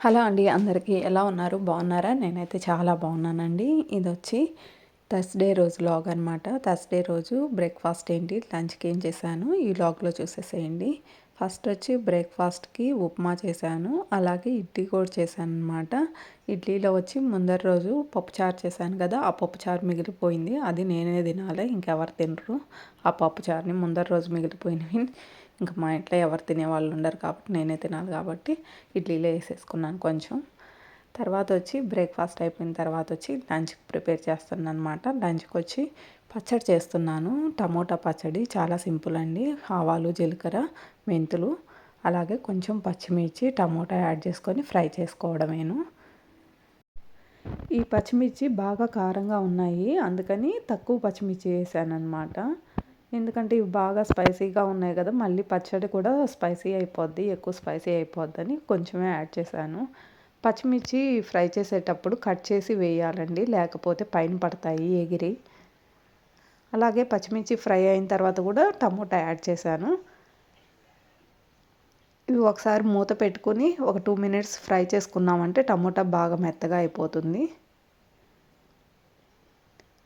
Hello అండి అందరికీ ఎలా ఉన్నారు? బాగున్నారా? నేనైతే చాలా బాగున్నానండి. ఇది వచ్చి థర్స్డే రోజు లాగ్ అనమాట థర్స్డే రోజు బ్రేక్ఫాస్ట్ ఏంటి? లంచ్కి ఏం చేశాను? ఈ లాగ్లో చూసేసేయండి. ఫస్ట్ వచ్చి బ్రేక్ఫాస్ట్కి ఉప్మా చేశాను. అలాగే ఇడ్లీ కూడా చేశాను అనమాట ఇడ్లీలో వచ్చి ముందర రోజు పప్పుచారు చేశాను కదా ఆ పప్పుచారు మిగిలిపోయింది. అది నేనే తినాలి ఇంకెవరు తినరు. ఆ పప్పుచారుని ముందర రోజు మిగిలిపోయినవి. ఇంకా మా ఇంట్లో ఎవరు తినే వాళ్ళు ఉండరు కాబట్టి నేనే తినాలి కాబట్టి ఇడ్లీలో వేసేసుకున్నాను కొంచెం. తర్వాత వచ్చి బ్రేక్ఫాస్ట్ అయిపోయిన తర్వాత వచ్చి లంచ్ ప్రిపేర్ చేస్తున్నాను అనమాట లంచ్కి వచ్చి పచ్చడి చేస్తున్నాను. టమోటా పచ్చడి చాలా సింపుల్ అండి. ఆవాలు జీలకర్ర మెంతులు అలాగే కొంచెం పచ్చిమిర్చి టమోటా యాడ్ చేసుకొని ఫ్రై చేసుకోవడమేను. ఈ పచ్చిమిర్చి బాగా కారంగా ఉన్నాయి. అందుకని తక్కువ పచ్చిమిర్చి వేసాను అనమాట ఎందుకంటే ఇవి బాగా స్పైసీగా ఉన్నాయి కదా మళ్ళీ పచ్చడి కూడా స్పైసీ అయిపోద్ది ఎక్కువ స్పైసీ అయిపోద్దని కొంచెమే యాడ్ చేశాను. పచ్చిమిర్చి ఫ్రై చేసేటప్పుడు కట్ చేసి వేయాలండి లేకపోతే పైన పడతాయి ఎగిరి. అలాగే పచ్చిమిర్చి ఫ్రై అయిన తర్వాత కూడా టమోటా యాడ్ చేశాను. ఇవి ఒకసారి మూత పెట్టుకుని ఒక టూ మినిట్స్ ఫ్రై చేసుకున్నామంటే టమోటా బాగా మెత్తగా అయిపోతుంది.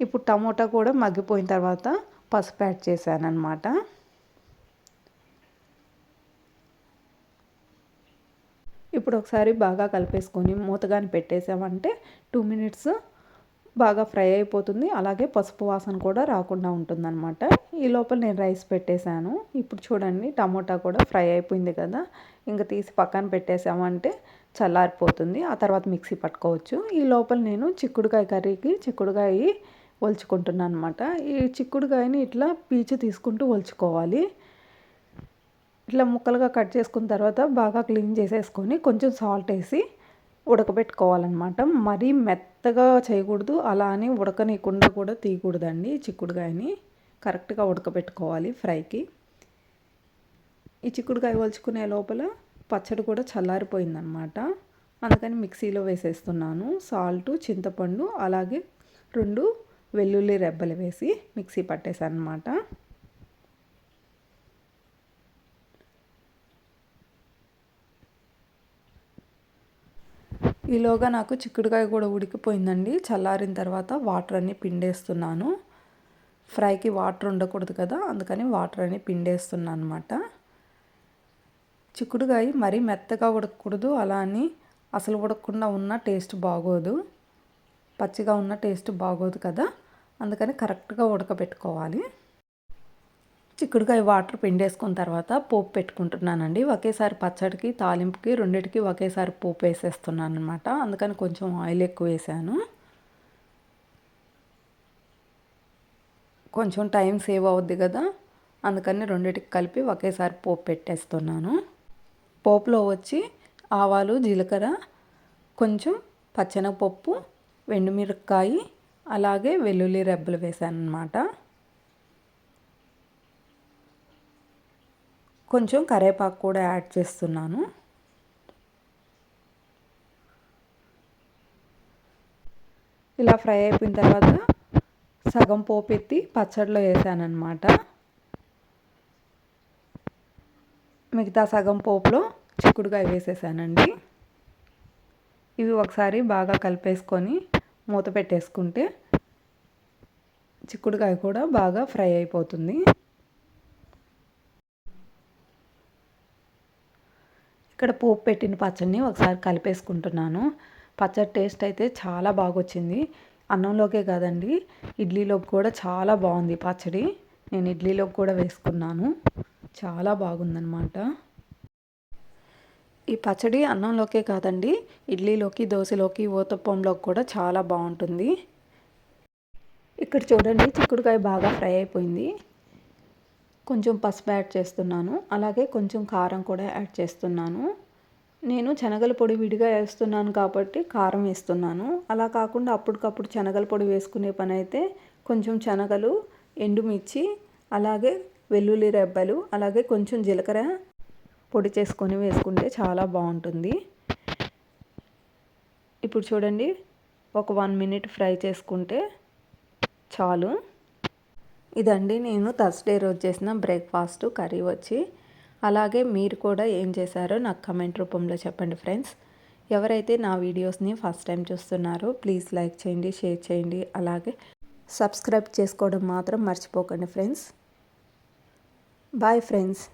ఇప్పుడు టమోటా కూడా మగ్గిపోయిన తర్వాత పసుపు యాడ్ చేశానమాట ఇప్పుడు ఒకసారి బాగా కలిపేసుకొని మూతగాని పెట్టేసామంటే టూ మినిట్స్ బాగా ఫ్రై అయిపోతుంది. అలాగే పసుపు వాసన కూడా రాకుండా ఉంటుందన్నమాట. ఈ లోపల నేను రైస్ పెట్టేశాను. ఇప్పుడు చూడండి టమోటా కూడా ఫ్రై అయిపోయింది కదా. ఇంకా తీసి పక్కన పెట్టేసామంటే చల్లారిపోతుంది. ఆ తర్వాత మిక్సీ పట్టుకోవచ్చు. ఈ లోపల నేను చిక్కుడుకాయ కర్రీకి చిక్కుడుకాయ ఒలుచుకుంటున్నాను అనమాట ఈ చిక్కుడుకాయని ఇట్లా పీచు తీసుకుంటూ ఒలుచుకోవాలి. ఇట్లా ముక్కలుగా కట్ చేసుకున్న తర్వాత బాగా క్లీన్ చేసేసుకొని కొంచెం సాల్ట్ వేసి ఉడకబెట్టుకోవాలన్నమాట. మరీ మెత్తగా చేయకూడదు అలా అని ఉడకనీయకుండా కూడా తీయకూడదండి చిక్కుడుకాయని కరెక్ట్గా ఉడకబెట్టుకోవాలి ఫ్రైకి. ఈ చిక్కుడుకాయ వలుచుకునే లోపల పచ్చడి కూడా చల్లారిపోయిందనమాట అందుకని మిక్సీలో వేసేస్తున్నాను. సాల్ట్ చింతపండు అలాగే రెండు వెల్లుల్లి రెబ్బలు వేసి మిక్సీ పట్టేశాను అనమాట ఈలోగా నాకు చిక్కుడుకాయ కూడా ఉడికిపోయిందండి. చల్లారిన తర్వాత వాటర్ అన్ని పిండేస్తున్నాను. ఫ్రైకి వాటర్ ఉండకూడదు కదా అందుకని వాటర్ అని పిండేస్తున్నాను అనమాట చిక్కుడుకాయ మరీ మెత్తగా ఉడకకూడదు అలా అని అసలు ఉడకకుండా ఉన్న టేస్ట్ బాగోదు. పచ్చిగా ఉన్న టేస్ట్ బాగోదు కదా అందుకని కరెక్ట్గా ఉడకబెట్టుకోవాలి. చిక్కుడుకాయ వాటర్ పిండేసుకున్న తర్వాత పోపు పెట్టుకుంటున్నానండి. ఒకేసారి పచ్చడికి తాలింపుకి రెండింటికి ఒకేసారి పోపు వేసేస్తున్నాను అనమాట అందుకని కొంచెం ఆయిల్ ఎక్కువ వేసాను. కొంచెం టైం సేవ్ అవుద్ది కదా అందుకని రెండింటికి కలిపి ఒకేసారి పోపు పెట్టేస్తున్నాను. పోపులో వచ్చి ఆవాలు జీలకర్ర కొంచెం పచ్చెనపప్పు వెండుమిరపకాయ అలాగే వెల్లుల్లి రెబ్బలు వేసాను అనమాట కొంచెం కరేపాకు కూడా యాడ్ చేస్తున్నాను. ఇలా ఫ్రై అయిపోయిన తర్వాత సగం పోపు ఎత్తి పచ్చడిలో వేసానమాట మిగతా సగం పోపులో చిక్కుడుకాయ వేసేసానండి. ఇవి ఒకసారి బాగా కలిపేసుకొని మూత పెట్టేసుకుంటే చిక్కుడుకాయ కూడా బాగా ఫ్రై అయిపోతుంది. ఇక్కడ పోపు పెట్టిన పచ్చడిని ఒకసారి కలిపేసుకుంటున్నాను. పచ్చడి టేస్ట్ అయితే చాలా బాగా వచ్చింది అన్నంలోకే కాదండి ఇడ్లీలోకి కూడా చాలా బాగుంది పచ్చడి. నేను ఇడ్లీలోకి కూడా వేసుకున్నాను. చాలా బాగుందన్నమాట. ఈ పచ్చడి అన్నంలోకే కాదండి ఇడ్లీలోకి దోశలోకి ఊతప్పంలోకి కూడా చాలా బాగుంటుంది. ఇక్కడ చూడండి చిక్కుడుకాయ బాగా ఫ్రై అయిపోయింది. కొంచెం పసుపు యాడ్ చేస్తున్నాను అలాగే కొంచెం కారం కూడా యాడ్ చేస్తున్నాను. నేను శనగల పొడి విడిగా వేస్తున్నాను కాబట్టి కారం వేస్తున్నాను. అలా కాకుండా అప్పటికప్పుడు శనగల పొడి వేసుకునే పని అయితే కొంచెం శనగలు ఎండుమిర్చి అలాగే వెల్లుల్లి రెబ్బలు అలాగే కొంచెం జీలకర్ర పొడి చేసుకొని వేసుకుంటే చాలా బాగుంటుంది. ఇప్పుడు చూడండి ఒక వన్ మినిట్ ఫ్రై చేసుకుంటే చాలు. ఇదండి నేను థర్స్డే రోజు చేసిన బ్రేక్ఫాస్ట్ కర్రీ వచ్చి. అలాగే మీరు కూడా ఏం చేశారో నాకు కమెంట్ రూపంలో చెప్పండి ఫ్రెండ్స్. ఎవరైతే నా వీడియోస్ని ఫస్ట్ టైం చూస్తున్నారో ప్లీజ్ లైక్ చేయండి షేర్ చేయండి. అలాగే సబ్స్క్రైబ్ చేసుకోవడం మాత్రం మర్చిపోకండి ఫ్రెండ్స్. Bye friends.